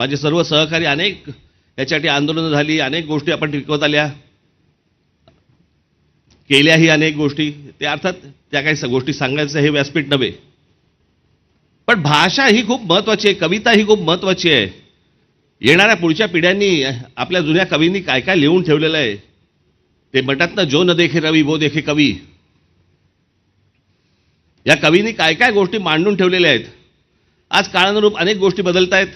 माझे सर्व सहकारी अनेक याच्यासाठी आंदोलनं झाली अनेक गोष्टी आपण टिकवत आल्या. केल्याही अनेक गोष्टी. ते अर्थात त्या काही गोष्टी सांगायचं हे व्यासपीठ नव्हे. पण भाषा ही खूप महत्त्वाची आहे कविता ही खूप महत्त्वाची आहे. येणाऱ्या पुढच्या पिढ्यांनी आपल्या जुन्या कवींनी काय काय लिहून ठेवलेलं आहे ते म्हणतात ना जो न देखे रवी वो देखे कवी. या कवींनी काय काय गोष्टी मांडून ठेवलेल्या आहेत. आज काळानुरूप अनेक गोष्टी बदलत आहेत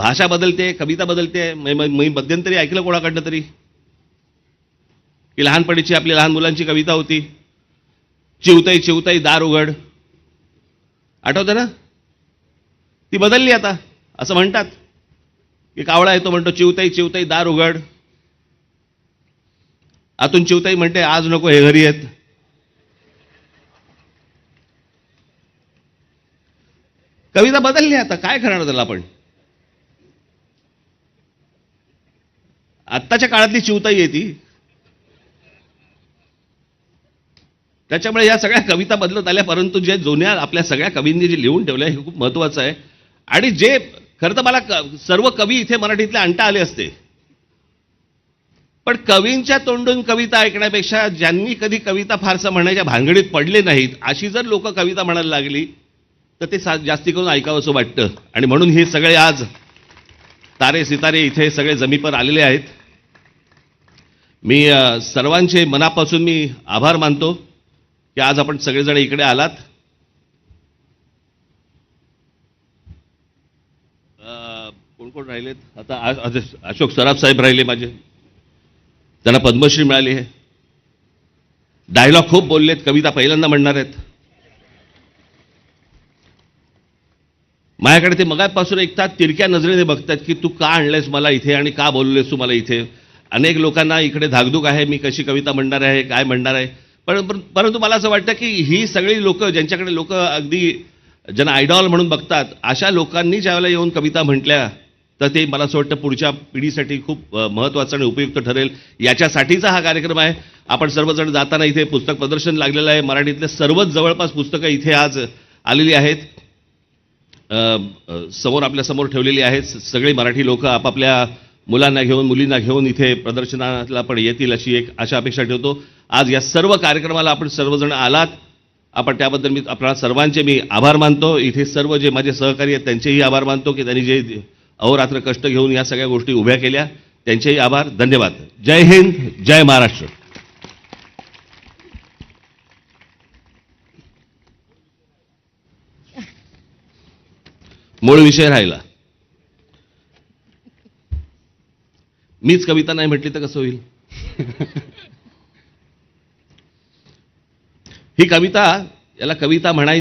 भाषा बदलते कविता बदलते मी मध्यंतरी ऐकलं कोणाकडनं तरी? की लहानपणीची आपली लहान मुलांची कविता होती. चिवताई चिवताई दार उघड. आठवतं ना? ती बदलली आता. असं म्हणतात. की कावळा येतो म्हणतो चिवताई चिवताई दार उघड. आतून चिवताई म्हणते आज नको हे घरी येत. कविता बदलली आता. काय करणार त्याला आपण? आत्ताच्या काळातली चिवताई आहे ती. त्याच्यामुळे या सगळ्या कविता बदलत आल्या परंतु जे जुन्या आपल्या सगळ्या कवींनी जे लिहून ठेवलं हे खूप महत्वाचं आहे. आणि जे खरं तर मला सर्व कवी इथे मराठीतले आणता आले असते. पण कवींच्या तोंडून कविता ऐकण्यापेक्षा ज्यांनी कधी कविता फारसं म्हणायच्या भानगडीत पडले नाहीत अशी जर लोक कविता म्हणायला लागली तर ते सा- जास्ती करून ऐकावंसं वाटतं. आणि म्हणून हे सगळे आज तारे सितारे इथे सगळे जमीपर आलेले आहेत. मी सर्वांचे मनापासून मी आभार मानतो की आज आपण सगळेजण इकडे आलात. कोण कोण राहिलेत? आता अशोक सराफ साहेब राहिले माझे. त्यांना पद्मश्री मिळाली आहे. डायलॉग खूप बोललेत कविता पहिल्यांदा म्हणणार आहेत. माझ्याकडे ते मगापासून एक तिरक्या नजरेने बघतात की तू का आणलंयस मला इथे आणि का बोललेस तू मला इथे? अनेक लोकांना इकडे धाकधूक आहे मी कशी कविता म्हणणार आहे काय म्हणणार आहे? पण परंतु मला असं वाटतं की ही सगळी लोक ज्यांच्याकडे लोक अगदी ज्यांना आयडॉल म्हणून बघतात अशा लोकांनी ज्यावेळेला येऊन कविता म्हटल्या तर ते मला असं वाटतं पुढच्या पिढीसाठी खूप महत्त्वाचं आणि उपयुक्त ठरेल. याच्यासाठीचा हा कार्यक्रम आहे. आपण सर्वजण जाताना इथे पुस्तक प्रदर्शन लागलेलं आहे. मराठीतले सर्वच जवळपास पुस्तकं इथे आज आलेली आहेत. समोर आपल्यासमोर ठेवलेली आहेत. सगळे मराठी लोक आपापल्या मुलांना घेऊन मुलींना घेऊन इथे प्रदर्शनाला पण येतील अशी एक अशा अपेक्षा ठेवतो. आज या सर्व कार्यक्रमाला आपण सर्वजण आलात. आपण त्याबद्दल मी आपल्या सर्वांचे मी आभार मानतो. इथे सर्व जे माझे सहकारी आहेत त्यांचेही आभार मानतो की त्यांनी जे अहोरात्र कष्ट घेऊन या सगळ्या गोष्टी उभ्या केल्या. त्यांचेही आभार. धन्यवाद. जय हिंद जय महाराष्ट्र. मूळ विषय राहिला. मीच कविता नाही म्हटली तर कसं होईल? ही कविता याला कविता म्हणायची